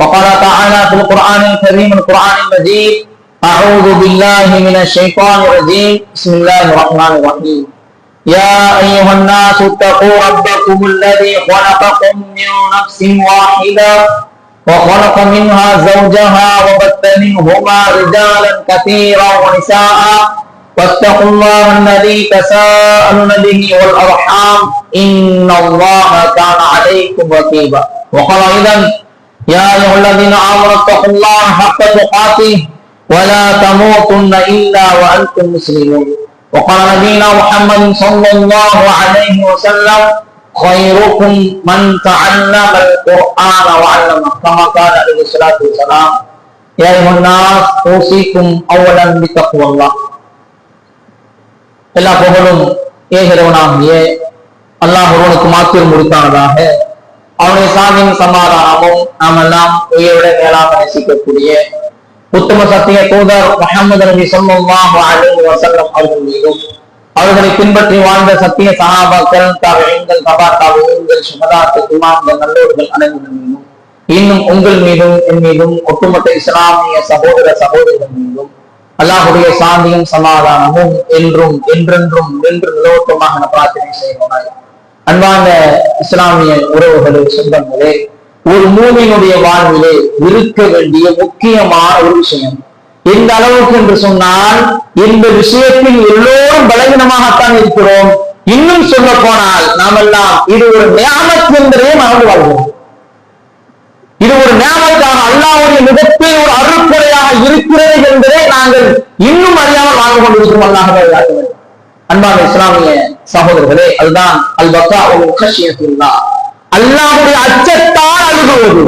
وقال تعالى في القرآن الكريم القرآن المجيد أعوذ بالله من الشيطان الرجيم. بسم الله الرحمن الرحيم. يا أيها الناس اتقوا ربكم الذي خلقكم من نفس واحدة وخلق منها زوجها وبث منهما رجالا كثيرا ونساء. واتقوا الله الذي تساءلون به والأرحام. إن الله كان عليكم رقيبا. وقال أيضا يا ايها الذين امنوا اتقوا الله حق تقاته ولا تموتن الا وانتم مسلمون وقال نبينا محمد صلى الله عليه وسلم خيركم من تعلم القران وعلمه كما قال عليه الصلاه والسلام يا ايها الناس اوصيكم اولا بتقوى الله எல்லா புகழும் ஏகிறவனாகிய அல்லாஹ் ஒருவனுக்கு மாத்திரம் முடித்தானதாக அவனுடைய சாமியின் சமாதானமும் நாம் எல்லாம் உயிரோட மேலாக நேசிக்கக்கூடிய உத்தம சத்திய தூதர் முகமது நபி ஸல்லல்லாஹு அலைஹி அவர்கள் மீதும் அவர்களை பின்பற்றி வாழ்ந்த சத்திய சகாபாக்கள் தாவியங்கள் தபா தாவியங்கள் சுமதாக்கள் இமாம்கள் நல்லோர்கள் அனைவர்கள் மீதும் இன்னும் உங்கள் மீதும் என் மீதும் ஒட்டுமொத்த இஸ்லாமிய சகோதர சகோதரிகள் மீதும் அல்லாஹுடைய சாந்தியும் சமாதானமும் என்றும் என்றென்றும் என்று நிலவட்டமாக பிரார்த்தனை செய்வோம் அன்பான இஸ்லாமிய உறவுகளே சொந்தங்களே ஒரு மூவியினுடைய வாழ்விலே இருக்க வேண்டிய முக்கியமான ஒரு விஷயம். எந்த அளவுக்கு என்று சொன்னால் இந்த விஷயத்தில் எல்லோரும் பலவீனமாகத்தான் இருக்கிறோம். இன்னும் சொல்ல போனால் நாமெல்லாம் இது ஒரு நியாமத்து என்பதையே மறந்து வாழ்வோம். இது ஒரு நியாமத்தாக அல்லாவுடைய மிகப்பெரிய ஒரு அருள்முறையாக இருக்கிறது என்பதை நாங்கள் இன்னும் அறியாமல் வாழ்ந்து கொண்டிருக்கிறோம் அல்லாஹ் அன்பான இஸ்லாமிய சகோதரர்களே அதுதான் அல் பக்கா கஷியத்துல்லா அல்லாவுடைய அச்சத்தால் அழுகுவது.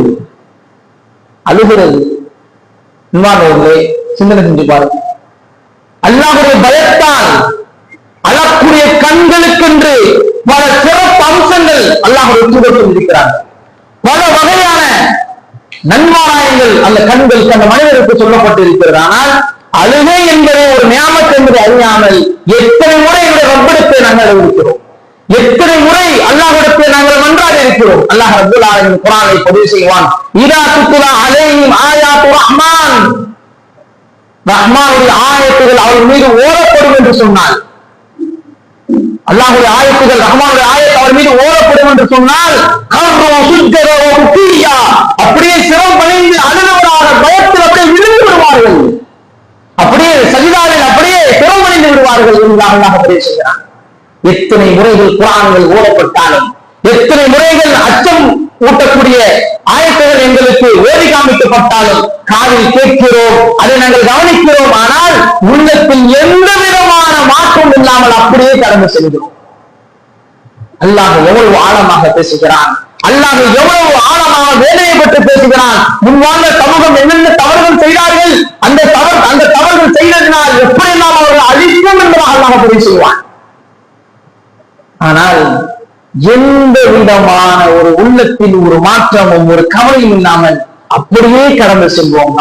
அழுகிறது. அன்பானவர்களே சிந்தனை செஞ்சு பாருங்க. அல்லாவுடைய பயத்தால் அழக்கூடிய கண்களுக்கென்று பல சிறப்பு அம்சங்கள் அல்லாஹுடைய தூதத்தில் இருக்கிறார் பல வகையான நன்மாராயங்கள் அந்த கண்களுக்கு அந்த மனிதருக்கு சொல்லப்பட்டிருக்கிறது. ஆனால் அழுகை என்பதை ஒரு நியாமத் என்பதை அறியாமல் எத்தனை முறை எங்களுடைய ரப்பிடத்தை நாங்கள் இருக்கிறோம் எத்தனை முறை அல்லாஹிடத்தை நாங்கள் மன்றாடி இருக்கிறோம்? அல்லாஹ் ரபுல் ஆலமின் குரானை பதிவு செய்வான் இதா துத்துலா அலையும் ஆயாத்து ரஹ்மான். ரஹ்மானுடைய ஆயத்துகள் அவர் மீது ஓரப்படும் என்று சொன்னால் அல்லாஹுடைய ஆயத்துகள் ரஹ்மானுடைய ஆயத்து அவர் மீது ஓரப்படும் என்று சொன்னால் அப்படியே சிரம் பணிந்து அழுதவராக பயத்தில் விழுந்து விடுவார்கள். அப்படியே சஜிதாவில் அப்படியே சிரம் விடுவார்கள் என்று அல்லாஹ் அப்படியே எத்தனை முறைகள் குரான்கள் ஓடப்பட்டாலும் எத்தனை முறைகள் அச்சம் ஊட்டக்கூடிய ஆயத்துகள் எங்களுக்கு ஓடி காமிக்கப்பட்டாலும் காதில் கேட்கிறோம் அதை நாங்கள் கவனிக்கிறோம். ஆனால் உள்ளத்தில் எந்த விதமான மாற்றம் இல்லாமல் அப்படியே கடந்து செல்கிறோம். அல்லாஹ் எவ்வளவு ஆழமாக பேசுகிறான். அல்லாஹ் எவ்வளவு ஆழமாக வேலையை பற்றி பேசுகிறான். முன்வாழ்ந்த சமூகம் என்னென்ன தவறுகள் செய்தார்கள்? அந்த தவறு அந்த தவறுகள் செய்ததினால் எப்படியெல்லாம் அவர்கள் அழிப்போம் என்பதாக அல்லாஹ் பதிவு செய்வான் ஆனால் எந்த விதமான ஒரு உள்ளத்தில் ஒரு மாற்றமும் ஒரு கவலையும் இல்லாமல் அப்படியே கடந்து செல்வோம்.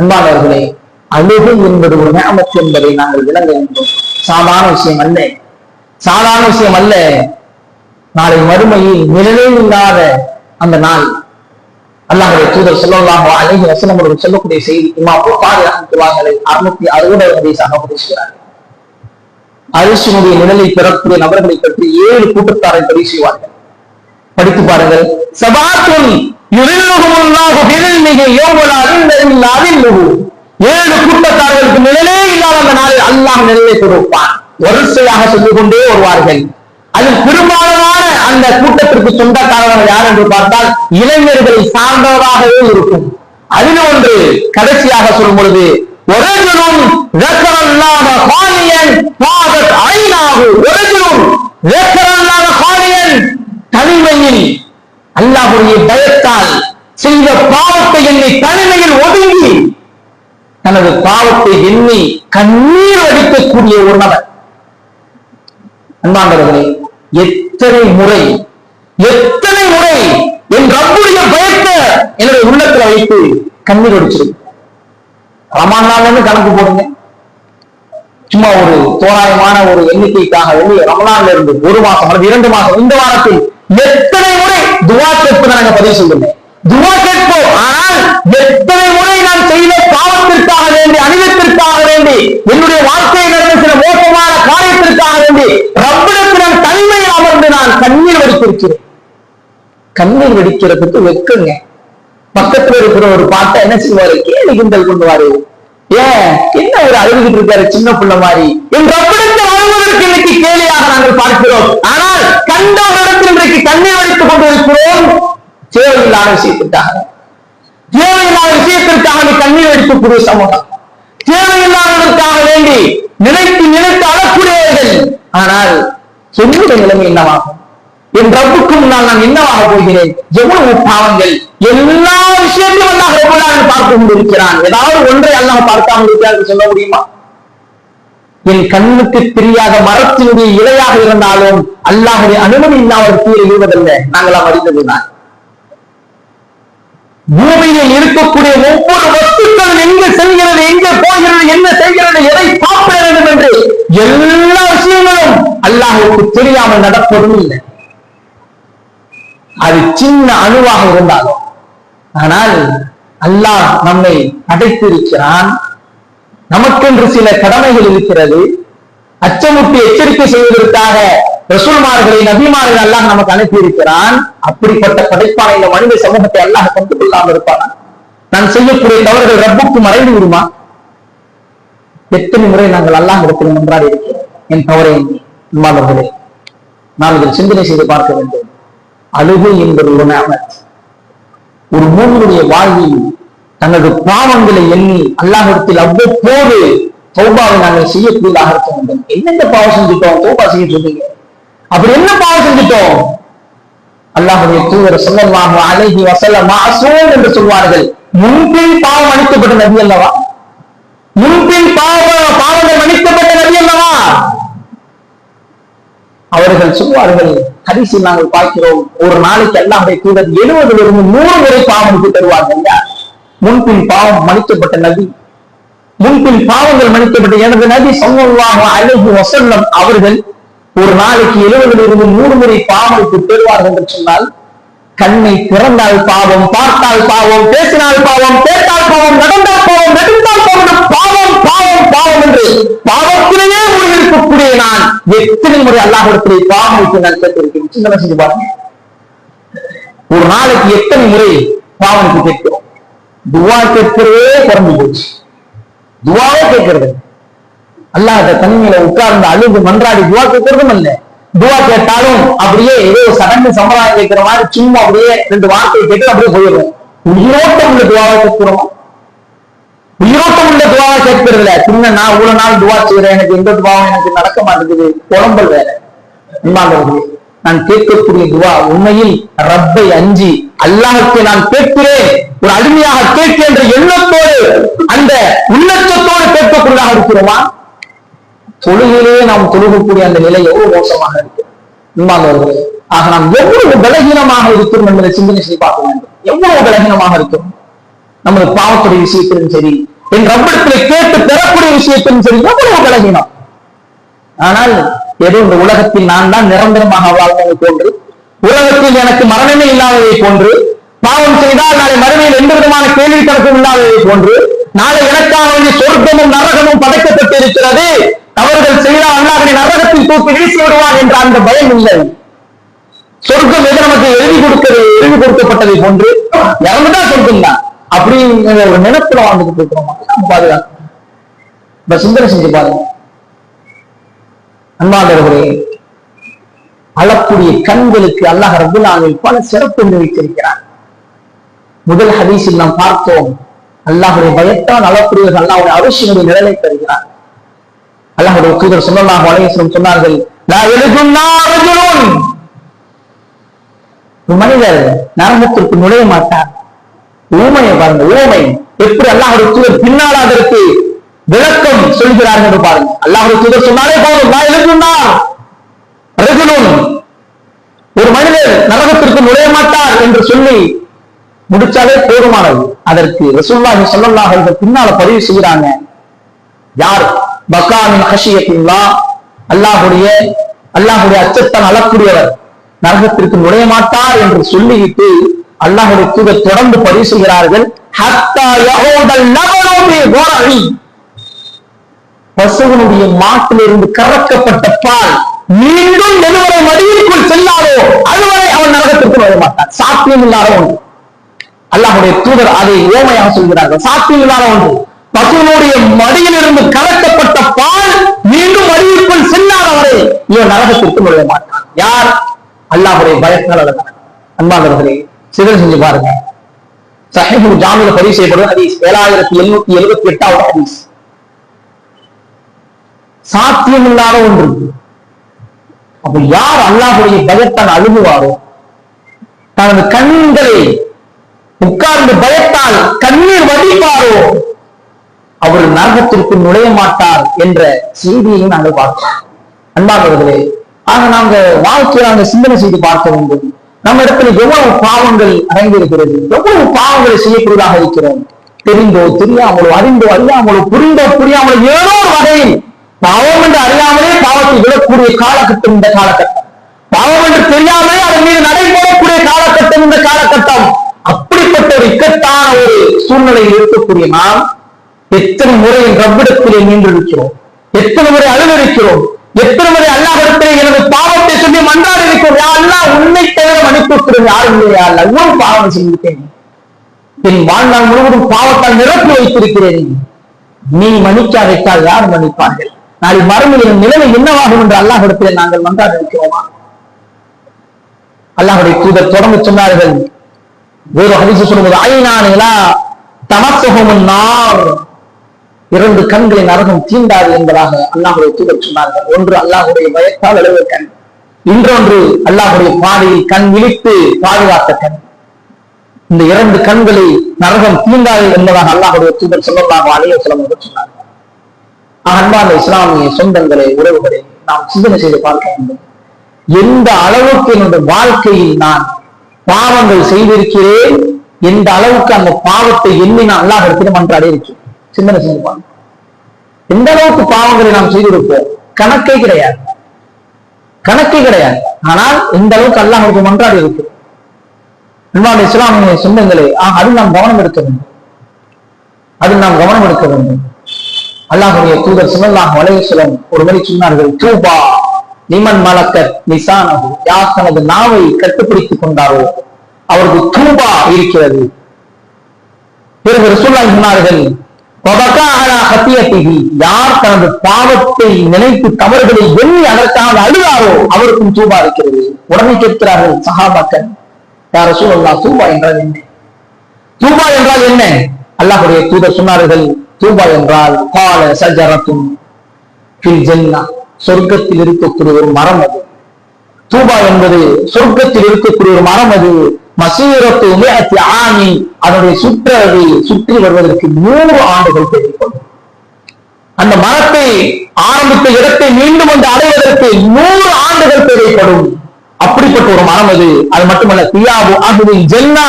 அன்பானவர்களே அழுகு என்பது ஒரு ஞாபகம் என்பதை நாங்கள் விளங்க வேண்டும். சாதாரண விஷயம் அல்ல. சாதாரண விஷயம் அல்ல. நாளை மறுமையில் நிழலே இல்லாத அந்த நாள். அல்லாஹுடைய தூதர் சொல்லலாம் அழகி வசனம் அவர்கள் சொல்லக்கூடிய செய்தி இம்மா புகாரி அகமத்துவாங்களை அறுநூத்தி அறுபது வயசாக பேசுகிறார்கள் அரிசினுடைய நிழலை பெறக்கூடிய நபர்களை பற்றி ஏழு கூட்டத்தாரை பதிவு செய்வார்கள். படித்து பாருங்கள். சபாத்தும் ஏழு கூட்டத்தார்களுக்கு நிழலே இல்லாத அந்த நாளில் அல்லாஹ் நிழலை கொடுப்பான். வரிசையாக சொல்லிக் கொண்டே வருவார்கள். அதில் பெரும்பாலான அந்த கூட்டத்திற்கு சொந்தக்காரர்கள் யார் என்று பார்த்தால் இளைஞர்களை சார்ந்தவராகவே இருக்கும். அதில் ஒன்று கடைசியாக சொல்லும் பொழுது ஒரேஜனும் வெக்கரல்லாத காலியன் பாதத் ஐநாகு ஒரேஜனும் வெக்கரல்லாத காலியன் தனிமையில் அல்லாஹுடைய பயத்தால் செய்த பாவத்தை எண்ணி தனிமையில் ஒதுங்கி தனது பாவத்தை எண்ணி கண்ணீர் வடிக்கக்கூடிய ஒரு நபர். அன்பாண்டவர்களே எத்தனை முறை எத்தனை முறை என் ரப்புடைய பயத்தை என்னுடைய உள்ளத்துல வைத்து கண்ணீர் அடிச்சிருக்கு ரமான் நாள்னு கணக்கு போடுங்க. சும்மா ஒரு தோராயமான ஒரு எண்ணிக்கைக்காக வந்து ரமலான்ல இருந்து ஒரு மாசம் அல்லது இரண்டு மாசம் இந்த வாரத்தில் எத்தனை முறை துவா கேட்பு நாங்க பதிவு சொல்லுங்க துவா கேட்போம் ஆனால் எத்தனை முறை நான் செய்த பாவத்திற்காக வேண்டி அனிதத்திற்காக வேண்டி என்னுடைய வாழ்க்கையில் நடந்த சில மோசமான காரியத்திற்காக வேண்டி ரப்பிடத்தில் நான் தனிமையில் அமர்ந்து நான் கண்ணீர் கண்ணீர் வெடிக்கிறதுக்கு வெக்குங்க. பக்கத்துல இருக்கிற ஒரு பாட்டை என்ன செய்வாரு கேலி கிண்டல் கொண்டுவாரு ஏன்? என்ன ஒரு அழுதுகிட்டு இருக்காரு சின்ன பிள்ளை மாதிரி? என் ரப்பிடத்தை வாழ்வதற்கு இன்னைக்கு கேலியாக நாங்கள் பார்க்கிறோம். ஆனால் கண்ட ஒரு இடத்தில் இன்றைக்கு கண்ணீர் வடித்துக் கொண்டு இருக்கிறோம் தேவையில்லாத விஷயத்திற்காக. தேவையில்லாத விஷயத்திற்காக நீ கண்ணீர் வடிக்கக்கூடிய சமூகம். தேவையில்லாததற்காக வேண்டி நினைத்து நினைத்து அழக்கூடியவர்கள். ஆனால் என்னுடைய நிலைமை என்னவாகும்? என் ரப்புக்கு முன்னால் நான் என்னவாக போகிறேன்? எவ்வளவு பாவங்கள்? எல்லா விஷயத்திலும் அல்லாஹ் ரப்புல்லாஹ் பார்த்து கொண்டிருக்கிறான். ஏதாவது ஒன்றை அல்லாஹ் பார்க்காமல் இருக்கிறார் சொல்ல முடியுமா? என் கண்ணுக்கு தெரியாத மரத்தினுடைய இலையாக இருந்தாலும் அல்லாஹுடைய அனுமதி இல்லாமல் கீழே விழுவதில்லை. நாங்களாம் அறிந்ததுதான் பூமியில் இருக்கக்கூடிய ஒவ்வொரு வஸ்துக்கள் எங்க செல்கிறது எங்க போகிறது என்ன செய்கிறது எதை பார்க்க வேண்டும் என்று எல்லா விஷயங்களும் அல்லாஹுக்கு தெரியாமல் நடப்பதும் இல்லை. அது சின்ன அணுவாக இருந்தாலும். ஆனால் அல்லாஹ் நம்மை அடைத்திருக்கிறான் நமக்கென்று சில கடமைகள் இருக்கிறது. அச்சமுட்டி எச்சரிக்கை செய்வதற்காக ரசூல்மார்களை நபிமார்கள் அல்லாஹ் நமக்கு அனுப்பியிருக்கிறான். அப்படிப்பட்ட படைப்பான இந்த மனித சமூகத்தை அல்லாஹ் கொண்டு கொள்ளாமல் இருப்பான்? நான் செய்யக்கூடிய தவறுகள் ரப்புக்கு மறைந்து விடுமா? எத்தனை முறை நாங்கள் அல்லாஹ் இடத்தில் நன்றாக இருக்கிறோம்? என் தவறை மாணவர்களே நாம் இதில் சிந்தனை செய்து பார்க்க வேண்டும். அழுகை என்பது ஒரு நேமத் ஒரு மூவனுடைய வாழ்வில் தனது பாவங்களை எண்ணி அல்லாஹிடத்தில் அவ்வப்போது தௌபாவை நாங்கள் செய்யக்கூடியதாக இருக்க வேண்டும். என்னென்ன பாவம் செஞ்சுட்டோம்? தௌபா செய்ய சொல்றீங்க அப்படி என்ன பாவம் செஞ்சுட்டோம்? அல்லாஹுடைய தூதர் சொல்லலாம் அழகி வசல்ல மாசூம் என்று சொல்வார்கள். முன்பின் பாவம் அளிக்கப்பட்ட நபி அல்லவா? முன்பின் பாவ பாவங்கள் மன்னிக்கப்பட்ட நபி அல்லவா? அவர்கள் சொல்வார்கள் ஹரிசில் நாங்கள் பார்க்கிறோம். ஒரு நாளைக்கு அல்லாஹுடைய தூதர் எழுபதிலிருந்து நூறு வரை பாவம் தருவாங்க முன்பின் பாவம் மன்னிக்கப்பட்ட நபி. முன்பின் பாவங்கள் மன்னிக்கப்பட்ட எனது நபி சமூகமாக அழகு வசல்லம் அவர்கள் ஒரு நாளைக்கு எழுபதிலிருந்து நூறு முறை பாவனுக்கு பெறுவார்கள் என்று சொன்னால் கண்ணை திறந்தால் பாவம் பார்த்தால் பாவம் பேசினால் பாவம் கேட்டால் பாவம் நடந்தால் பாவம் நெடுந்தால் பாவம் பாவம் பாவம் பாவம் என்று பாவத்திலேயே இருக்கக்கூடிய நான் எத்தனை முறை அல்லாஹிடத்திலே பாவம் வைத்து நான் கேட்டிருக்கேன் சின்ன செஞ்சு பாருங்க. ஒரு நாளைக்கு எத்தனை முறை பாவனுக்கு கேட்கிறோம்? துவா கேட்கிறதே குறைஞ்சு போச்சு. துவாவே கேட்கிறது அல்லாஹ் தனிமையில உட்கார்ந்து அழுது மன்றாடி துவா கேட்கறதும் இல்ல துவா கேட்டாலும் அப்படியே ஏதோ சடங்கு சம்பிரதாயம் கேட்கிற மாதிரி சும்மா அப்படியே ரெண்டு வார்த்தையை கேட்டு அப்படியே போயிடும் உயிரோட்டம் உள்ள துவாவை கேட்கிறோம்? உயிரோட்டம் உள்ள துவாவை கேட்கறதுல இல்ல நான் இவ்வளவு நாள் துவா செய்யறேன் எனக்கு எந்த துவாவும் எனக்கு நடக்க மாட்டேங்குது குழம்பல் வேற. இம்மாண்டவர்களே நான் கேட்கக்கூடிய துவா உண்மையில் ரப்பை அஞ்சி அல்லாஹுக்கு நான் கேட்கிறேன் ஒரு அடிமையாக கேட்கின்ற எண்ணத்தோடு அந்த உள்ளச்சத்தோடு கேட்கக்கூடியதாக இருக்கிறோமா? தொழுகையிலேயே நாம் தொழுகக்கூடிய அந்த நிலை எவ்வளவு மோசமாக இருக்கு. உண்மாந்தவர்களே ஆக நாம் எவ்வளவு பலகீனமாக இருக்கிறோம் என்பதை சிந்தனை செய்து பார்க்க வேண்டும். எவ்வளவு பலகீனமாக இருக்கிறோம்? நமது பாவத்துடைய விஷயத்திலும் சரி என் ரப்படத்தில் கேட்டு பெறக்கூடிய விஷயத்திலும் சரி எவ்வளவு பலகீனம் ஆனால் ஏதோ இந்த உலகத்தில் நான் தான் நிரந்தரமாக வாழ்ந்ததை போன்று உலகத்தில் எனக்கு மரணமே இல்லாததை போன்று பாவம் செய்தால் நாளை மறுமையில் எந்த விதமான கேள்வி கணக்கும் இல்லாததை போன்று நாளை எனக்காக வேண்டிய சொர்க்கமும் நரகமும் படைக்கப்பட்டு இருக்கிறது. அவர்கள் செய்தால் அல்லாஹனை நரகத்தில் தூக்கி வீசி விடுவான் என்ற அந்த பயம் இல்லை. சொர்க்கம் எது நமக்கு எழுதி கொடுக்கிறது? எழுதி கொடுக்கப்பட்டதை போன்று இறந்துதான் சொர்க்கம் தான் அப்படிங்கிற ஒரு நினைப்புல வாழ்ந்துட்டு இருக்கிறோம். பாதுகாப்பு. இப்ப சிந்தனை செஞ்சு பாருங்க. அன்பாதவர்களே அழக்கூடிய கண்களுக்கு அல்லாஹ் ரபுல்லாவில் பல சிறப்பு வைத்திருக்கிறார். முதல் ஹதீஸில் நாம் பார்த்தோம் அல்லாஹுடைய பயத்தால் அழக்கூடியவர்கள் அல்லாஹுடைய அவசியங்களுடைய நிழலை தருகிறார். அல்லாஹுடைய தூதர் சொல்லலாம் வலையசனம் சொன்னார்கள் "லா எழுதும் ஒரு மனிதர் நரகத்திற்கு நுழைய மாட்டார். ஊமையை பாருங்க ஊமை. எப்படி அல்லாஹோட தூதர் பின்னால் அதற்கு விளக்கம் சொல்கிறார்கள் என்று பாருங்க. அல்லாஹோட தூதர் சொன்னாலே போதும். நான் எழுதுண்டா ரஜுலும் ஒரு மனிதர் நரகத்திற்கு நுழைய மாட்டார் என்று சொல்லி முடிச்சாலே போதுமானது. அதற்கு ரசூல்லாஹி ஸல்லல்லாஹு பின்னால பதிவு செய்கிறாங்க. யார்? பக்காமின் ஹஷியத்துல்லா அல்லாஹுடைய அல்லாஹுடைய அச்சத்தால் அளக்கூடியவர் நரகத்திற்கு நுழைய மாட்டார் என்று சொல்லிவிட்டு அல்லாஹுடைய தூதர் தொடர்ந்து பதிவு செய்கிறார்கள் பசுவனுடைய மாட்டிலிருந்து கறக்கப்பட்ட பால் மீண்டும் எதுவரை மடியிற்குள் செல்லாதோ அதுவரை அவன் நரகத்திற்கு வர மாட்டான். சாத்தியம் இல்லாத ஒன்று. அல்லாஹுடைய தூதர் அதை ஓமையாக சொல்கிறார்கள். சாத்தியம் இல்லாத ஒன்று. பசுவனுடைய மடியிலிருந்து கலக்கப்பட்ட பால் மீண்டும் மடியிற்குள் செல்லாதவரை இவன் நரகத்திற்கு நுழைய மாட்டான். யார்? அல்லாஹுடைய பயத்தினால் அன்பாளர்களே சிதல் செஞ்சு பாருங்க. சஹிபுல் ஜாமில பதிவு செய்யப்படும் ஹதீஸ். ஏழாயிரத்தி எழுநூத்தி எழுபத்தி எட்டாவது ஹதீஸ். சாத்தியமில்லாத ஒன்று. அப்ப யார் அல்லாஹுடைய பயத்தால் அழுகுவாரோ தனது கண்களை உட்கார்ந்து பயத்தால் கண்ணீர் வடிப்பாரோ அவர் நரகத்திற்கு நுழைய மாட்டார் என்ற செய்தியையும் நாங்கள் பார்க்கிறோம். அன்பார்களே ஆக நாங்க வாழ்க்கையை நாங்கள் சிந்தனை செய்து பார்க்க வேண்டும். நம்ம இடத்துல எவ்வளவு பாவங்கள் அடங்கியிருக்கிறது எவ்வளவு பாவங்களை செய்யக்கூடியதாக இருக்கிறோம்? தெரிந்தோ தெரியாமலோ அறிந்தோ அறியாமலோ புரிந்தோ புரியாமலோ ஏதோ ஒரு வகையில் பாவம் என்று அறியாமலே பாவத்தை விடக்கூடிய காலகட்டம் இந்த காலகட்டம். பாவம் என்று தெரியாமலே அதன் மீது நடைபெறக்கூடிய காலகட்டம் இந்த காலகட்டம். அப்படிப்பட்ட ஒரு இக்கட்டான ஒரு சூழ்நிலையில் இருக்கக்கூடிய நாம் எத்தனை முறை என் ரப்பிடத்திலே நின்றிருக்கிறோம்? எத்தனை முறை அழுதிருக்கிறோம் எத்தனை முறை அல்லாஹிடத்திலே எனது பாவத்தை சொல்லி மன்றாடி இருக்கிறோம் யா உன்னை தவிர மன்னிப்புக்கிறோம் யாரும் இல்லையா அல்ல பாவம் செஞ்சுட்டேன் என் வாழ்நாள் முழுவதும் பாவத்தால் நிரப்பி வைத்திருக்கிறேன். நீ மன்னிக்காவிட்டால் யார் மன்னிப்பார்கள்? நாளை மறுமையின் நிலைமை என்னவாகும் என்று அல்லாஹிடத்திலே நாங்கள் மன்றாடி இருக்கிறோமா அல்லாஹுடைய தூதர் தொடர்ந்து சொன்னார்கள். வேறு ஹரிசு சொல்லும்போது ஐநானிலா தமசகமும் நான் இரண்டு கண்களை நரகம் தீண்டாது என்பதாக அல்லாஹுடைய தூதர் சொன்னார்கள். ஒன்று அல்லாஹுடைய பயத்தால் எழுத கண் இன்றொன்று அல்லாஹுடைய பாதையில் கண் விழித்து பாதுகாத்த கண் இந்த இரண்டு கண்களை நரகம் தீண்டாது என்பதாக அல்லாஹுடைய தூதர் சொல்லலாம் அலைய சொல்லம் சொன்னார்கள். அன்பான இஸ்லாமிய சொந்தங்களை உறவுகளை நாம் சிந்தனை செய்து பார்க்க வேண்டும். எந்த அளவுக்கு என்னுடைய வாழ்க்கையில் நான் பாவங்கள் செய்திருக்கிறேன் எந்த அளவுக்கு அந்த பாவத்தை எண்ணி நான் அல்லாஹ் திருமன்றாடி இருக்கிறேன். சிந்தனை செய்து பாருங்க எந்த அளவுக்கு பாவங்களை நாம் செய்திருப்போம்? கணக்கே கிடையாது. கணக்கே கிடையாது. ஆனால் எந்த அளவுக்கு அல்லாஹ் அவருக்கு மன்றாடி இருக்கு? அன்பாடு இஸ்லாமிய சொந்தங்களே ஆஹ் அதில் நாம் கவனம் எடுக்க வேண்டும். அதில் நாம் கவனம் எடுக்க வேண்டும். அல்லாஹுடைய தூதர் சுனல்லாஹ் வலையுசலம் ஒரு முறை சொன்னார்கள் தூபா நிமன் மலக்கர் நிசானகு யார் தனது நாவை கட்டுப்பிடித்துக் கொண்டாரோ அவருக்கு தூபா இருக்கிறது. பிறகு சொன்னார்கள் யார் தனது பாவத்தை நினைத்து தவறுகளை எண்ணி அதற்காக அழுதாரோ அவருக்கும் தூபா இருக்கிறது. உடனே கேட்கிறார்கள் சகாபாக்கன் யார் சூழல்லா தூபா என்றால் என்ன? தூபா என்றால் என்ன? அல்லாஹுடைய தூதர் சொன்னார்கள் தூபா என்றால் கால சஜரத்தும் சொர்க்கத்தில் இருக்கக்கூடிய ஒரு மரம் அது. தூபா என்பது சொர்க்கத்தில் இருக்கக்கூடிய ஒரு மரம் அது. மசூரத்து உமையத்தி ஆணி அதனுடைய சுற்றதை சுற்றி வருவதற்கு நூறு ஆண்டுகள் தேவைப்படும். அந்த மரத்தை ஆரம்பித்த இடத்தை மீண்டும் வந்து அடைவதற்கு நூறு ஆண்டுகள் தேவைப்படும். அப்படிப்பட்ட ஒரு மரம் அது. அது மட்டுமல்ல தியாபு ஆகுது ஜென்னா.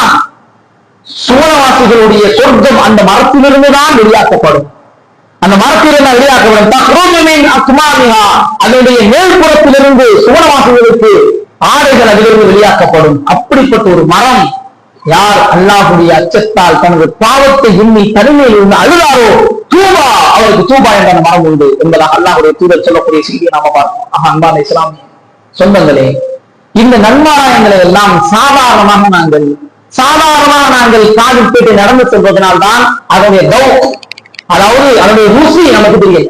சூழவாசிகளுடைய சொர்க்கம் அந்த மரத்திலிருந்து தான் வெளியாக்கப்படும். அந்த மரத்திலிருந்து வெளியாக்கப்படும்? தஹ்ரூமின் அக்மாமிஹா. அதனுடைய மேல்புறத்திலிருந்து சூழவாசிகளுக்கு ஆடைகள் அதிலிருந்து வெளியாக்கப்படும். அப்படிப்பட்ட ஒரு மரம் யார் அல்லாஹுடைய அச்சத்தால் தனது பாவத்தை எண்ணி தனிமையில் இருந்து அழுதாரோ தூபா அவருக்கு தூபா என்ற மரம் உண்டு என்பதாக அல்லாஹுடைய தூதர் சொல்லக்கூடிய செய்தியை நாம பார்க்கணும் ஆஹா அன்பான இஸ்லாமிய சொந்தங்களே இந்த நன்மாராயங்களை எல்லாம் சாதாரணமாக நாங்கள் சாதாரணமாக நாங்கள் காதில் கேட்டு நடந்து செல்வதனால் தான் அதனுடைய கௌ அதாவது அதனுடைய ருசி நமக்கு தெரியும்.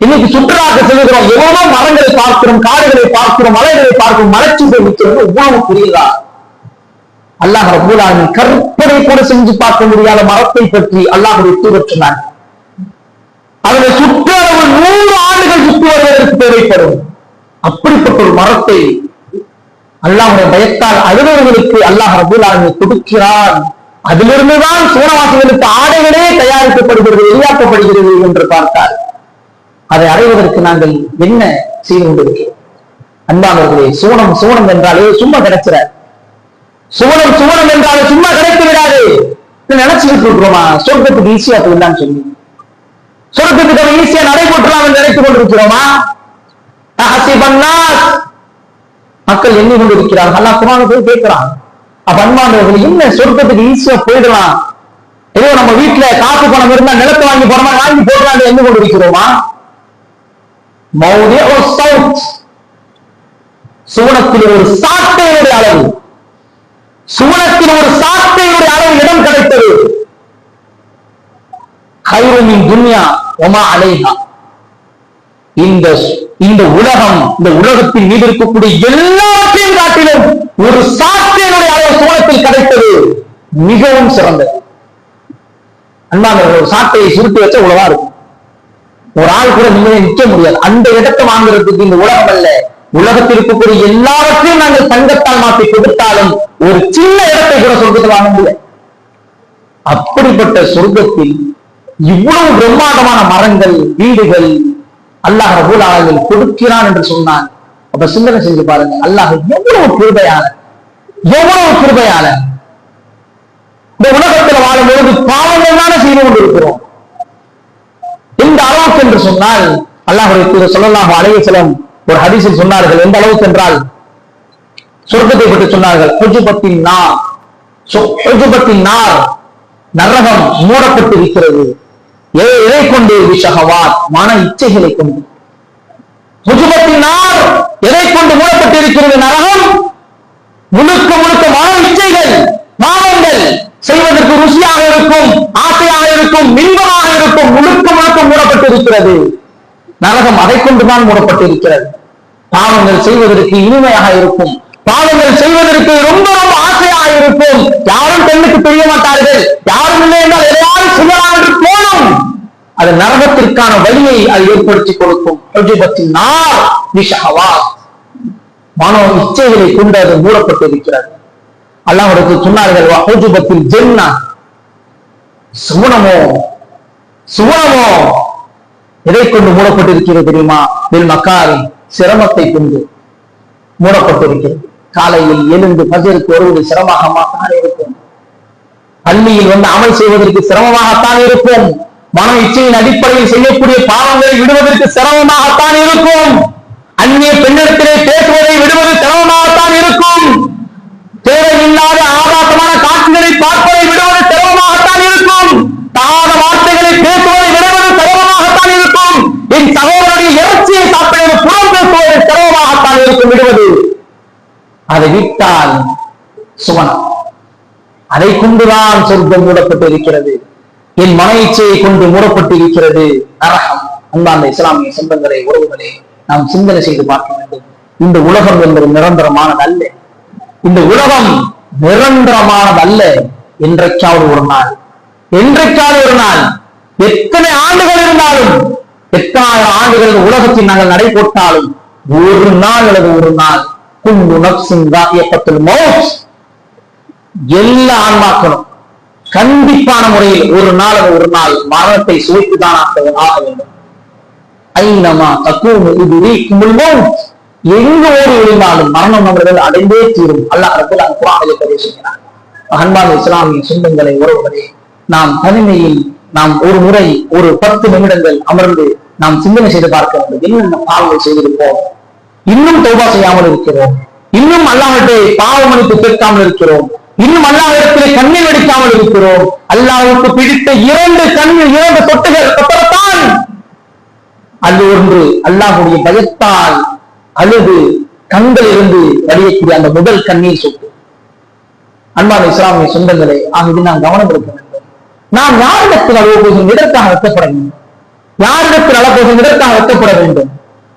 இன்னைக்கு சுற்றுலாக்கு செல்கிறோம் எவ்வளவோ மரங்களை பார்க்கிறோம் காடுகளை பார்க்கிறோம் மலைகளை பார்க்கிறோம் மலைச்சி நிற்கிறது இவ்வளவு புரியுதா அல்லாஹ் ரபூலாவின் கற்பனை கூட செஞ்சு பார்க்க முடியாத மரத்தை பற்றி அல்லாஹ் தூதர் அதனை சுற்றளவு நூறு ஆண்டுகள் சுற்றி வருவதற்கு தேவைப்படும். அப்படிப்பட்ட ஒரு மரத்தை அல்லாஹுடைய பயத்தால் அழுதவர்களுக்கு அல்லாஹ் ரபுல்லாலுமே கொடுக்கிறான் அதிலிருந்துதான் சூனவாசிகளுக்கு ஆடைகளே தயாரிக்கப்படுகிறது வெளியாக்கப்படுகிறது என்று பார்த்தால் அதை அடைவதற்கு நாங்கள் என்ன செய்து கொண்டிருக்கிறோம்? அன்பானவர்களே சூனம் சூனம் என்றாலே சும்மா கிடைச்சிட. சூனம் சூனம் என்றாலே சும்மா கிடைத்து விடாது. நினைச்சுக்கிட்டு இருக்கிறோமா சொர்க்கத்துக்கு ஈஸியா போயிடலாம்னு சொல்லி. சொர்க்கத்துக்கு நம்ம ஈஸியா நடைபெற்றலாம் என்று நினைத்துக் கொண்டிருக்கிறோமா? மக்கள் எண்ணி கொண்டிருக்கிறார்கள். அல்லாஹ் குரான போய் கேட்கிறான். அப்ப அன்பானவர்கள் என்ன சொர்க்கத்துக்கு ஈஸியா போயிடலாம்? ஏதோ நம்ம வீட்டுல காசு பணம் இருந்தா நிலத்தை வாங்கி போறோமா வாங்கி போடுறாங்க எண்ணி கொண்டிருக்கிறோமா? சுவனத்தில் ஒரு சாட்டையுடைய அளவு. சுவனத்தில் ஒரு சாட்டையுடைய அளவு இடம் கிடைத்தது. கைரமின் துன்யா ஒமா அலைஹா. இந்த இந்த உலகம் இந்த உலகத்தின் மீது இருக்கக்கூடிய எல்லாத்தையும் காட்டிலும் ஒரு சாட்டையினுடைய அளவு சுவனத்தில் கிடைத்தது. மிகவும் சிறந்தது. அன்பானவர்கள் ஒரு சாட்டையை சுருட்டி வச்ச உலகா இருக்கும். ஒரு ஆள் கூட நீங்களே நிற்க முடியாது. அந்த இடத்தை வாங்குறதுக்கு இந்த உலகம் அல்ல. உலகத்தில் இருக்கக்கூடிய எல்லாவற்றையும் நாங்கள் தங்கத்தால் மாற்றி கொடுத்தாலும் ஒரு சின்ன இடத்தை கூட சொர்க்கத்தில் வாங்க முடியாது அப்படிப்பட்ட சொர்க்கத்தில் இவ்வளவு பிரம்மாண்டமான மரங்கள் வீடுகள் அல்லாஹ் ரபுல் ஆளுகள் கொடுக்கிறான் என்று சொன்னான் அப்ப சிந்தனை செஞ்சு பாருங்க. அல்லாஹ் எவ்வளவு கிருபையான எவ்வளவு கிருபையான இந்த உலகத்துல வாழும் பொழுது பாவங்கள் தானே செய்து கொண்டிருக்கிறோம். இந்த அளவுக்கு என்று சொன்னால் அல்லாஹுடைய தூதர் சொல்லலாம் அலைவசலம் ஒரு ஹதீஸில் சொன்னார்கள் எந்த அளவுக்கு என்றால் சொர்க்கத்தை பற்றி சொன்னார்கள் ஹுஜுபத்தின் நார் சு- ஹுஜுபத்தின் நார் நரகம் மூடப்பட்டு இருக்கிறது எதை கொண்டு? விஷகவாத் மன இச்சைகளை கொண்டு. ஹுஜுபத்தின் நார் எதை கொண்டு மூடப்பட்டு இருக்கிறது நரகம் முழுக்க முழுக்க மன இச்சைகள் பாவங்கள் செய்வதற்கு ருசியாக இருக்கும் இருக்கும் இன்பமாக இருக்கும் முழுக்க முழுக்க மூடப்பட்டிருக்கிறது. நரகம் அதை கொண்டுதான் மூடப்பட்டிருக்கிறது. பாவங்கள் செய்வதற்கு இனிமையாக இருக்கும். பாவங்கள் செய்வதற்கு ரொம்ப ரொம்ப ஆசையாக இருக்கும். யாரும் பெண்ணுக்கு தெரிய மாட்டார்கள். யாரும் இல்லை என்றால் எல்லாரும் செய்யலாம் என்று தோணும் அது நரகத்திற்கான வழியை அது ஏற்படுத்தி கொடுக்கும். மனோ இச்சைகளை கொண்டு அது மூடப்பட்டிருக்கிறது. அல்லாஹ் சொன்னார்கள் ஜென்னா. சுகுணமோ? சுவனமோ எதை கொண்டு மூடப்பட்டிருக்கிறது தெரியுமா? பில் மக்காரி சிரமத்தை கொண்டு மூடப்பட்டிருக்கிறது. காலையில் எழுந்து பஜருக்கு வருவது சிரமமாகத்தான் இருக்கும். பள்ளியில் வந்து அமல் செய்வதற்கு சிரமமாகத்தான் இருக்கும். மன இச்சையின் அடிப்படையில் செய்யக்கூடிய பாவங்களை விடுவதற்கு சிரமமாகத்தான் இருக்கும். அந்நிய பெண்ணிடத்திலே பேசுவதை விடுவது சிரமமாகத்தான் இருக்கும். தேவையில்லாத ஆபாசமான காட்சிகளை பார்ப்பது விடுவது சிரமமாகத்தான் இருக்கும் தாத வார்த்தைகளை பேசுவதை விடுவது சிரமமாகத்தான் இருக்கும். என் சகோதரனுடைய இறைச்சியை சாப்பிடுவது புறம் பேசுவது சிரமமாகத்தான் இருக்கும். விடுவது. அதை விட்டால் சுவனம் அதை கொண்டுதான் சொர்க்கம் மூடப்பட்டு இருக்கிறது என் மன இச்சையை கொண்டு மூடப்பட்டு இருக்கிறது நரகம். அந்த இஸ்லாமிய சொந்தங்களை உறவுகளை நாம் சிந்தனை செய்து பார்க்க வேண்டும். இந்த உலகம் என்பது நிரந்தரமானது அல்ல இந்த உலகம் நிரந்தரமானது அல்ல என்றைக்காவது ஒரு நாள். என்றைக்காவது ஒரு நாள். எத்தனை ஆண்டுகள் இருந்தாலும் எத்தனை ஆண்டுகள் உலகத்தில் நாங்கள் நடை போட்டாலும் ஒரு நாள் அல்லது ஒரு நாள் குண்டு நப்சும் ராகியப்பத்தில் எல்லா ஆன்மாக்களும் கண்டிப்பான முறையில் ஒரு நாள் அல்லது ஒரு நாள் மரணத்தை சுவைத்துதான் ஆக- ஆக வேண்டும். ஐநமா தத்துவம் இது ரீக்குமுல் எங்கு ஓடி விழுந்தாலும் மரணம் அவர்கள் அடைந்தே தீரும். அல்லாஹத்தில் அந்த குரானிலே பதிவு செய்கிறார் அன்பான இஸ்லாமிய சொந்தங்களை உறவுகளே நாம் தனிமையில் நாம் ஒரு முறை ஒரு பத்து நிமிடங்கள் அமர்ந்து நாம் சிந்தனை செய்து பார்க்க வேண்டும். என்னென்ன பாவங்கள் செய்திருப்போம் இன்னும் தௌபா செய்யாமல் இருக்கிறோம். இன்னும் அல்லாஹ்விட்டே பாவ மன்னிப்பு கேட்காமல் இருக்கிறோம். இன்னும் அல்லாவிடத்திலே கண்ணீர் வெடிக்காமல் இருக்கிறோம். அல்லாவுக்கு பிடித்த இரண்டு கண்ணீர் இரண்டு தொட்டுகள் அப்புறத்தான் அது ஒன்று அல்லாஹுடைய பயத்தால் அழுது கண்கள் இருந்து வடியக்கூடிய அந்த முதல் கண்ணீர் சொட்டு. அன்பான இஸ்லாமிய சொந்தங்களே ஆகியது நான் நாம் கவனம் எடுக்க வேண்டும். நாம் யாரிடத்தில் அழுவ போகும் இதற்காக வெட்டப்பட வேண்டும். யாரிடத்தில் அழ போகும் இதற்காக வெட்டப்பட வேண்டும்.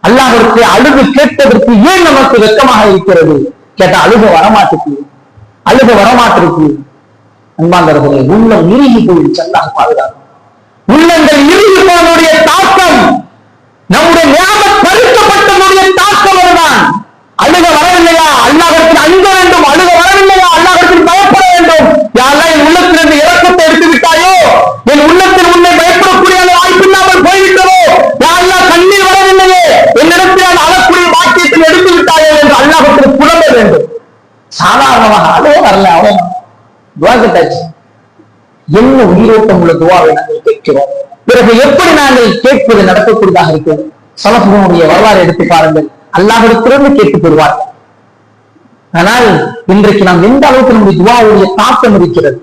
அல்லாவிற்கு அழுகு கேட்பதற்கு ஏன் நமக்கு வெட்கமாக இருக்கிறது? கேட்ட அழுக வரமாட்டுக்கு அழுக வரமாட்டிருக்கு அன்பாந்தவர்களே உள்ளம் இறுகி போயிடுச்சு. அல்லாஹ் பாதுகாக்கும். உள்ளங்கள் இறுகி போனுடைய தாக்கம் நம்முடைய ஞாபகம் பறிக்கப்பட்டனுடைய தாக்கம் அதுதான். அழுக வரவில்லையா? அல்லாஹிற்கு அஞ்ச வேண்டும். அழுக வரவில்லையா? அல்லாஹிற்கு பயப்பட வேண்டும். சாதாரணமாக அதோ வரல அவன் துவா கேட்டாச்சு. என்ன உயிரோட்டம் உள்ள துவாவை நாங்கள் கேட்கிறோம். பிறகு எப்படி நாங்கள் கேட்பது நடக்கக்கூடியதாக இருக்கிறது சலப்புடைய வரலாறு எடுத்து பாருங்கள். அல்லாஹிடத்திலிருந்து கேட்டுக் கொள்வார் ஆனால் இன்றைக்கு நாம் எந்த அளவுக்கு நம்முடைய துவாவுடைய தாக்கம் இருக்கிறது?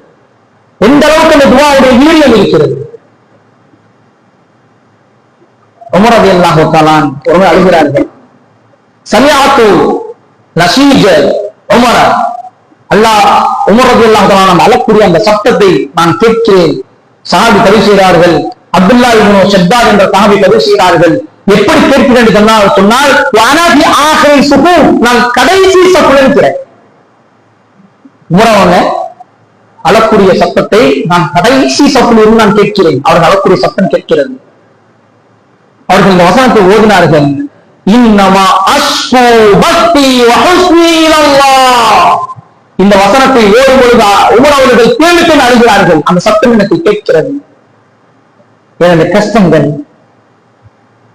எந்த அளவுக்கு அந்த துவாவுடைய ஈரியம் இருக்கிறது? உமரது அல்லாஹாலான் ஒரு அழுகிறார்கள். சரியாத்து நசீஜ உமர. அல்லாஹ் உமரது அல்லாஹு அழக்கூடிய அந்த சப்தத்தை நான் கேட்கிறேன். சாதி பதிவு செய்கிறார்கள் அப்துல்லா இப்னு செத்தா என்ற சாதி பதிவு செய்கிறார்கள் எப்படி கேட்கிறேன் சொன்னால் சொன்னால் வானாதி ஆகை சுகு நான் கடைசி சப்புல உமரவங்க அழக்கூடிய சத்தத்தை நான் கடைசி சப்பில் இருந்து நான் கேட்கிறேன். அவர்கள் அழக்கூடிய சத்தம் கேட்கிறது. அவர்கள் இந்த வசனத்தை ஓதினார்கள். இன்னமா இந்த வசனத்தை ஓடும் பொழுது உமர் அவர்கள் கேள்விக்கு அழுகிறார்கள். அந்த சத்தம் எனக்கு கேட்கிறது. எனது கஷ்டங்கள்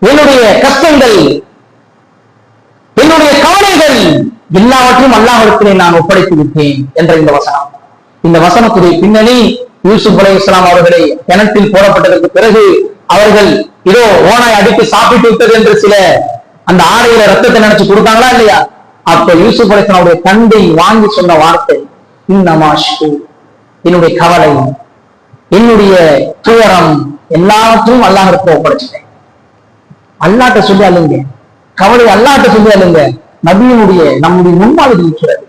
என்னுடைய கஷ்டங்கள் என்னுடைய கவலைகள் எல்லாவற்றையும் அல்லாஹிடத்திலே நான் ஒப்படைத்து விட்டேன் என்ற இந்த வசனம். இந்த வசனத்துடைய பின்னணி யூசுப் அலி இஸ்லாம் அவர்களை கிணற்றில் போடப்பட்டதற்கு பிறகு அவர்கள் இதோ ஓனாய் அடித்து சாப்பிட்டு விட்டது என்று சில அந்த ஆடையில ரத்தத்தை நினைச்சு கொடுத்தாங்களா இல்லையா? அப்ப யூசுப் அலிஸ்லாவுடைய தந்தை வாங்கி சொன்ன வார்த்தை இன்னமாஷு என்னுடைய கவலை என்னுடைய துயரம் எல்லாவற்றையும் அல்லாஹிடத்தில் ஒப்படைச்சிட்டேன் அல்லாட்ட சொல்லி அழுங்க. கவலை அல்லாட்ட சொல்லி அழுங்க. நபியினுடைய நம்முடைய முன்மாதிரி இருக்கிறது.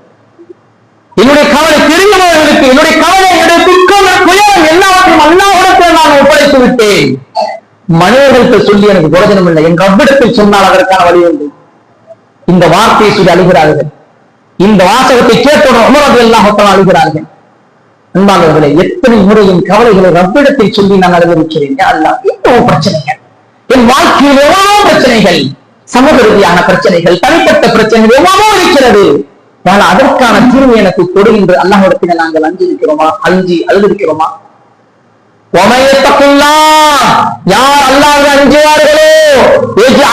என்னுடைய கவலை தெரிந்தவர்களுக்கு என்னுடைய கவலை என்னுடைய துக்கம் துயரம் எல்லாவற்றையும் அல்லாஹிடத்தில் நான் ஒப்படைத்து விட்டேன். மனிதர்களுக்கு சொல்லி எனக்கு பிரயோஜனம் இல்லை என் ரப்பிடத்தில் சொன்னால் அதற்கான வழி உண்டு. இந்த வார்த்தையை சொல்லி அழுகிறார்கள். இந்த வாசகத்தை கேட்டவுடன் உமரது எல்லாம் அழுகிறார்கள். அன்பானவர்களே எத்தனை முறை கவலைகளை ரப்பிடத்தை சொல்லி நான் அனுபவிக்கிறேன் அல்ல இன்னும் பிரச்சனைகள். என் வாழ்க்கையில் எவ்வளவோ பிரச்சனைகள் சமூக ரீதியான பிரச்சனைகள் தனிப்பட்ட பிரச்சனைகள் எவ்வளவோ இருக்கிறது. ஆனால் அதற்கான தீர்வு எனக்கு கொடு என்று அல்லாஹிடத்தில் நாங்கள் அஞ்சிருக்கிறோமா அஞ்சு அழுதிருக்கிறோமா? ஒமையத்தக்குள்ளா யார் அல்லாஹ் அஞ்சுவார்களோ?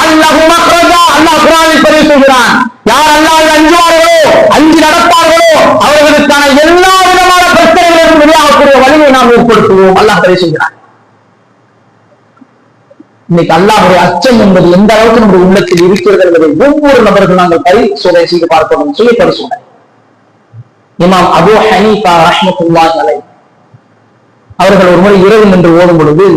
அல்லாஹ் மக்ரஜா அல்லாஹ் குரானில் பதிவு செய்கிறான். யார் அல்லாஹ் அஞ்சுவார்களோ அஞ்சு நடப்பார்களோ அவர்களுக்கான எல்லா விதமான பிரச்சனைகளிலும் வெளியாகக்கூடிய வழியை நாம் ஏற்படுத்துவோம். அல்லாஹ் பதிவு செய்கிறான். இன்னைக்கு அல்லாஹுடைய அச்சம் என்பது எந்த அளவுக்கு நம்முடைய உள்ளத்தில் இருக்கிறது என்பதை ஒவ்வொரு நபர்கள் நாங்கள் பரிசோதனை செய்து பார்க்கணும் சுய பரிசோதனை. இமாம் அபு ஹனீஃபா ரஹ்மத்துல்லாஹி அலைஹி அவர்கள் ஒரு முறை இரவு நின்று ஓடும் பொழுது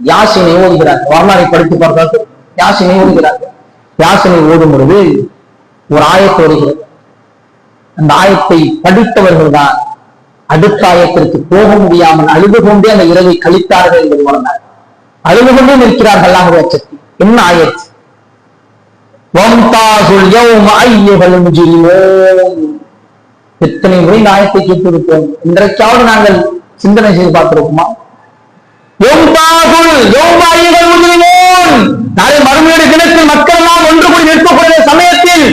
யாசினை ஓதுகிறார் வரலாறை படித்து பார்த்தால் யாசினை ஓதுகிறார்கள். யாசினை ஓடும் பொழுது ஒரு ஆயத்து வருகிறது. அந்த ஆயத்தை படித்தவர்கள் தான் அடுத்த ஆயத்திற்கு போக முடியாமல் அழுது கொண்டே அந்த இரவை கழித்தார்கள் என்பது வரலாறு அழுது கொண்டே நிற்கிறார்கள் அல்லாஹுடைய என்ன ஆயத்து? எத்தனை முறை இந்த ஆயத்தை கேட்டிருப்போம். இன்றைக்காவது நாங்கள் சிந்தனை செய்து பார்த்திருக்குமா? நாளை மறுமையுடைய தினத்தில் மக்கள் எல்லாம் ஒன்று கூடி நிற்கக்கூடிய சமயத்தில்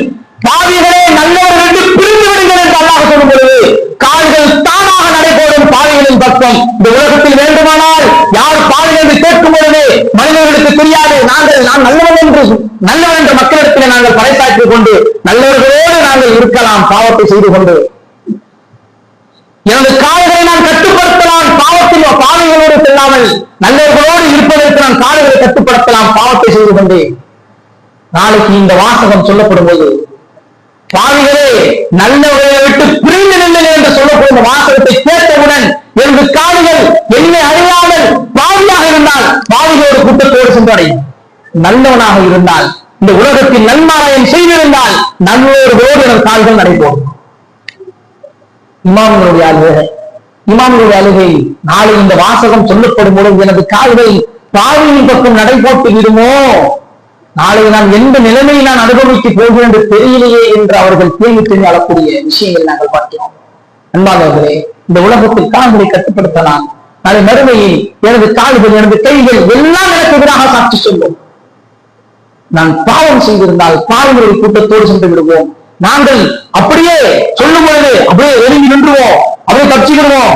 பாவிகளே நல்லவர்களுக்கு பிரிந்து விடுங்கள் என்று அல்லாஹ் சொல்லும் பொழுது கால்கள் தானாக நடைபோடும் பாவிகளின் பக்கம். இந்த உலகத்தில் வேண்டுமானால் யார் பாவிகள் என்று கேட்கும் பொழுது மனிதர்களுக்கு தெரியாது நாங்கள் நான் நல்லவன் என்று நல்லவன் என்ற மக்களிடத்தில் நாங்கள் பறைசாற்றிக் கொண்டு நல்லவர்களோடு நாங்கள் இருக்கலாம் பாவத்தை செய்து கொண்டு. எனது கால் இல்லாமல் நல்லவர்களோடு இருப்பதற்கு நான் கால்களை கட்டுப்படுத்தலாம் பாவத்தை செய்து கொண்டு நாளைக்கு இந்த வாசகம் சொல்லப்படும் போது பாவிகளே நல்லவர்களை விட்டு பிரிந்து நில்லுங்கள் என்று சொல்லப்படும் இந்த வாசகத்தை கேட்டவுடன் எனது காடுகள் என்னை அறியாமல் பாவியாக இருந்தால் பாவிகளோடு கூட்டத்தோடு சென்றடையும். நல்லவனாக இருந்தால் இந்த உலகத்தில் நன்மாராயம் செய்திருந்தால் நல்லோர்களோடு எனது கால்கள் நடைபோடும். இமாமனுடைய அழுகை இமாம்களுடைய அழுகை நாளை இந்த வாசகம் சொல்லப்படும் பொழுது எனது கால்கள் பாவியின் பக்கம் நடைபோட்டு விடுமோ? நாளை நான் எந்த நிலைமையை நான் அனுபவித்து போகிறேன் என்று தெரியலையே என்று அவர்கள் கேள்வி கேள்வி அழக்கூடிய விஷயங்கள் நாங்கள் பார்க்கிறோம். அன்பானவர்களே இந்த உலகத்தில் கால்களை கட்டுப்படுத்தலாம். நாளை மறுமையை எனது கால்கள் எனது கைகள் எல்லாம் எனக்கு எதிராக சாட்சி சொல்லும். நான் பாவம் செய்திருந்தால் பாவங்களுடைய கூட்டத்தோடு சென்று விடுவோம். நாங்கள் அப்படியே சொல்லும் பொழுது அப்படியே ஒதுங்கி நின்றுவோம். அப்படியே தப்பிச்சுக்கிடுவோம்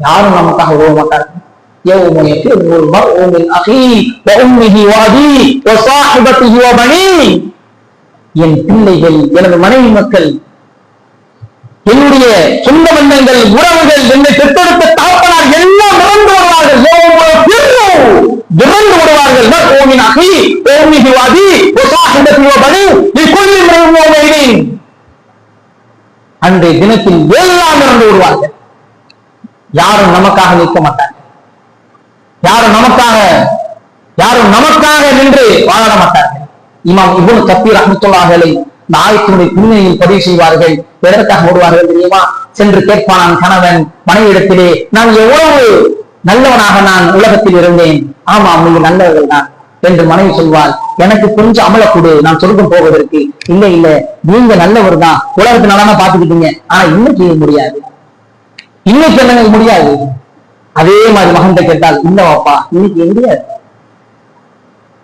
யாரும் நமக்காக உதவ மாட்டார்கள் يوم يفر المرء من أخيه وأمه وأبيه وصاحبته وبنيه என் பிள்ளைகள் எனது மனைவி மக்கள் என்னுடைய என்னுடைய சொந்த பந்தங்கள் உறவுகள் என்னை பெற்றெடுத்த தாப்பனார் எல்லாம் இறந்து வருவார்கள் இறந்து விடுவார்கள் ஓமின் அகி ஓமிஹி வாதி ஒசாஹிபத்தி வபனி லிகுல்லி இம்ரின் அன்றைய தினத்தில் எல்லாம் இறந்து விடுவார்கள். யாரும் நமக்காக நிற்க மாட்டார்கள். யாரும் நமக்காக யாரும் நமக்காக நின்று வாழ மாட்டார்கள். இமாம் இவ்வளவு கப்பீர் அஹமத்துல்லாஹலை இந்த ஆயத்தினுடைய பின்னணியில் பதிவு செய்வார்கள். எதற்காக ஓடுவார்கள் தெரியுமா? சென்று கேட்பான் கணவன் மனைவிடத்திலே நான் எவ்வளவு நல்லவனாக நான் உலகத்தில் இருந்தேன். ஆமாம் நீங்க நல்லவர்கள் தான். என்று மனைவி சொல்வாள். எனக்கு கொஞ்சம் அமல கொடு நான் சொர்க்கம் போவதற்கு. இல்ல இல்ல நீங்க நல்லவர் தான். உலகத்து நல்லா பாத்துக்கிட்டீங்க ஆனா இன்னைக்கு செய்ய முடியாது. இன்னைக்கு என்ன முடியாது? அதே மாதிரி மகன்கிட்ட கேட்டால் இல்லவாப்பா இன்னைக்கு முடியாது.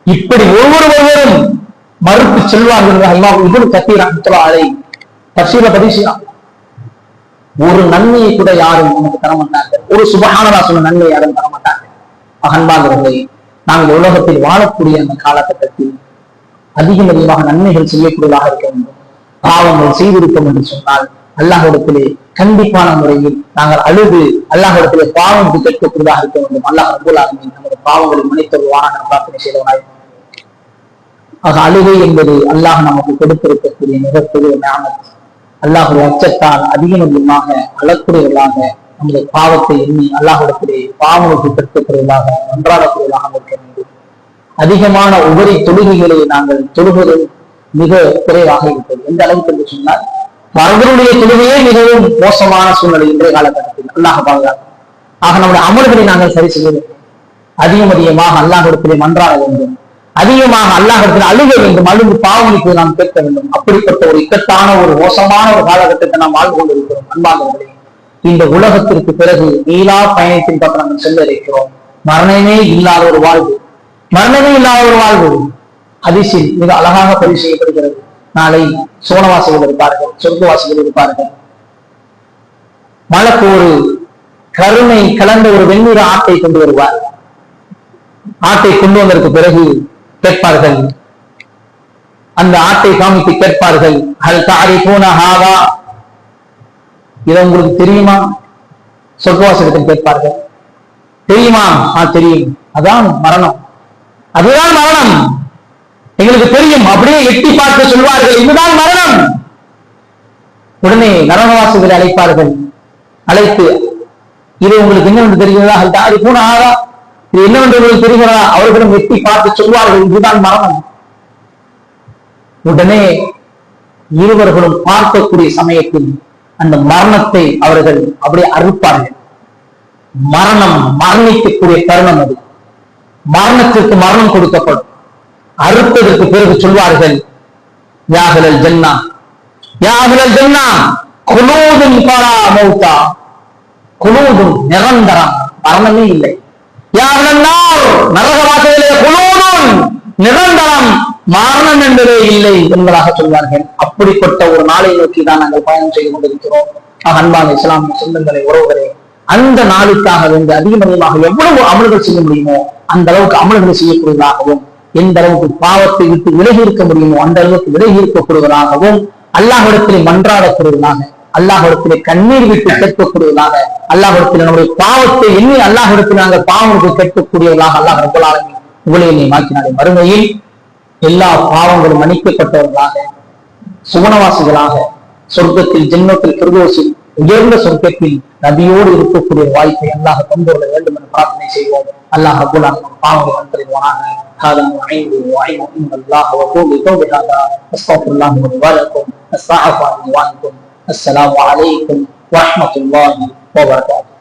இப்படி ஒவ்வொரு மறுப்பு மறுத்து செல்வார்கள் அல்லாஹ் இவ்வளவு கத்தீர் அலை தப்சீல பதிவு ஒரு நன்மையை கூட யாரும் நமக்கு தரமாட்டார்கள். ஒரு சுபகானதா சொன்ன நன்மை யாரும் தரமாட்டார்கள். மாட்டார்கள் நாங்கள் உலகத்தில் வாழக்கூடிய அந்த காலகட்டத்தில் அதிகம் அதிகமாக நன்மைகள் செய்யக்கூடியதாக இருக்க வேண்டும். பாவங்கள் செய்திருக்கும் என்று சொன்னால் அல்லாஹிடத்திலே கண்டிப்பான முறையில் நாங்கள் அழுது அல்லாஹிடத்திலே பாவம் கேட்கக்கூடியதாக இருக்க வேண்டும். அல்லாஹ் அன்புலாக நமது பாவங்களை மன்னித்தருவான பிரார்த்தனை செய்தவனாய். ஆக அழுகை என்பது அல்லாஹ் நமக்கு கொடுத்திருக்கக்கூடிய மிகப்பெரிய ஞானம் அல்லாஹுடைய அச்சத்தால் அதிகம் அதிகமாக அழக்கூடியவர்களாக நம்முடைய பாவத்தை எண்ணி அல்லாஹிடத்திலே பாவனுக்கு பெற்றக்கூடியவர்களாக ஒன்றாடக்கூடியவர்களாக இருக்க வேண்டும் அதிகமான உபரி தொழுகைகளை நாங்கள் தொழுவது மிக குறைவாக இருக்கிறது. எந்த அளவுக்கு என்று சொன்னால் மரபருடைய தொழுகையே மிகவும் மோசமான சூழ்நிலை இன்றைய காலகட்டத்தில். அல்லாஹ் பாதுகாப்பு ஆக நம்முடைய அமல்களை நாங்கள் சரி செய்ய வேண்டும். அதிகம் அதிகமாக அல்லாஹிடத்திலே மன்றாட வேண்டும். அதிகமாக அல்லாஹிடத்தில் அழுக வேண்டும். அழுகு பாவனைக்கு நாம் கேட்க வேண்டும். அப்படிப்பட்ட ஒரு இக்கட்டான ஒரு மோசமான ஒரு காலகட்டத்தை நாம் வாழ்ந்து கொண்டிருக்கிறோம். அன்பானவர்களே இந்த உலகத்திற்கு பிறகு நீலா பயணத்தின் பக்கம் நாம் செல்ல இருக்கிறோம் மரணமே இல்லாத ஒரு வாழ்வு. மரணமே இல்லாத ஒரு வாழ்வு. அதிசயம். மிக அழகாக பதிவு செய்யப்படுகிறது. நாளை சோனவாசிகள் இருப்பார்கள் சொர்க்கவாசிகள் இருப்பார்கள். மலக்கு ஒரு கருணை கலந்த ஒரு வெண்ணிற ஆட்டை கொண்டு வருவார். ஆட்டை கொண்டு வந்ததற்கு பிறகு கேட்பார்கள் அந்த ஆட்டை காமித்து கேட்பார்கள் ஹல் தாரி ஹாவா இதை உங்களுக்கு தெரியுமா? சொர்க்கவாசகத்தில் கேட்பார்கள். தெரியுமா? ஆ தெரியும். அதான் மரணம். அதுதான் மரணம். எங்களுக்கு தெரியும். அப்படியே எட்டி பார்த்து சொல்வார்கள். இதுதான் மரணம். உடனே நரணவாசிகளை அழைப்பார்கள். அழைத்து இது உங்களுக்கு என்னவென்று தெரிகிறதா? அது பூன ஆகா? இது என்னவென்று உங்களுக்கு தெரிகிறதா? அவர்களும் எட்டி பார்த்து சொல்வார்கள். இதுதான் மரணம். உடனே இருவர்களும் பார்க்கக்கூடிய சமயத்தில் அந்த மரணத்தை அவர்கள் அப்படியே அறுப்பார்கள். மரணம் மரணிக்கக்கூடிய தருணம் அது. மரணத்திற்கு மரணம் கொடுக்கப்படும். அறுப்பதற்கு பிறகு சொல்வார்கள் யாகலல் ஜன்னா யாகலல் ஜன்னா குலூதும் பாரா மௌத்தா குலூதும் நிரந்தரம் மரணமே இல்லை. யாகலல் நரக வாசையிலே குலூதும் நிரந்தரம். மரணம் என்பதே இல்லை என்பதாக சொல்வார்கள். அப்படிப்பட்ட ஒரு நாளை நோக்கி தான் நாங்கள் பயணம் செய்து கொண்டிருக்கிறோம். அன்பான இஸ்லாமிய சொந்தங்களை உறவுகளே அந்த நாளுக்காக வந்து அதிகமதிகமாக எவ்வளவு அமல்கள் செய்ய முடியுமோ அந்த அளவுக்கு அமல்களை செய்யக்கூடியதாகவும் எந்த அளவுக்கு பாவத்தை விட்டு விலகி இருக்க முடியுமோ அந்த அளவுக்கு விலகி இருக்கப்படுவதாகவும் அல்லாஹிடத்திலே மன்றாடப்படுவதாக அல்லாஹிடத்திலே கண்ணீர் விட்டு கேட்கக்கூடியதாக அல்லாஹிடத்தில் நம்முடைய பாவத்தை எண்ணி அல்லாஹிடத்தில் நாங்கள் பாவங்களுக்கு கேட்கக்கூடியவர்களாக அல்லாஹ் ரப்பலாலுமே உங்களை நீ மாற்றினாலே மறுமையில் எல்லா பாவங்களும் மன்னிக்கப்பட்டவர்களாக சுவனவாசிகளாக சொர்க்கத்தில் ஜென்மத்தில் பிரதோசில் உயர்ந்த சொர்க்கத்தில் நபியோடு இருக்கக்கூடிய வாய்ப்பை அல்லாஹ் கொண்டு வர வேண்டும் என்று பிரார்த்தனை செய்வோம் அல்லாஹ் அபுல்லாஹ் பாவங்கள் வந்தறிவானாக هذا معين وعين ان الله وقول قول هذا استغفر الله لي ولكم استعفى عني وعنكم السلام عليكم ورحمه الله وبركاته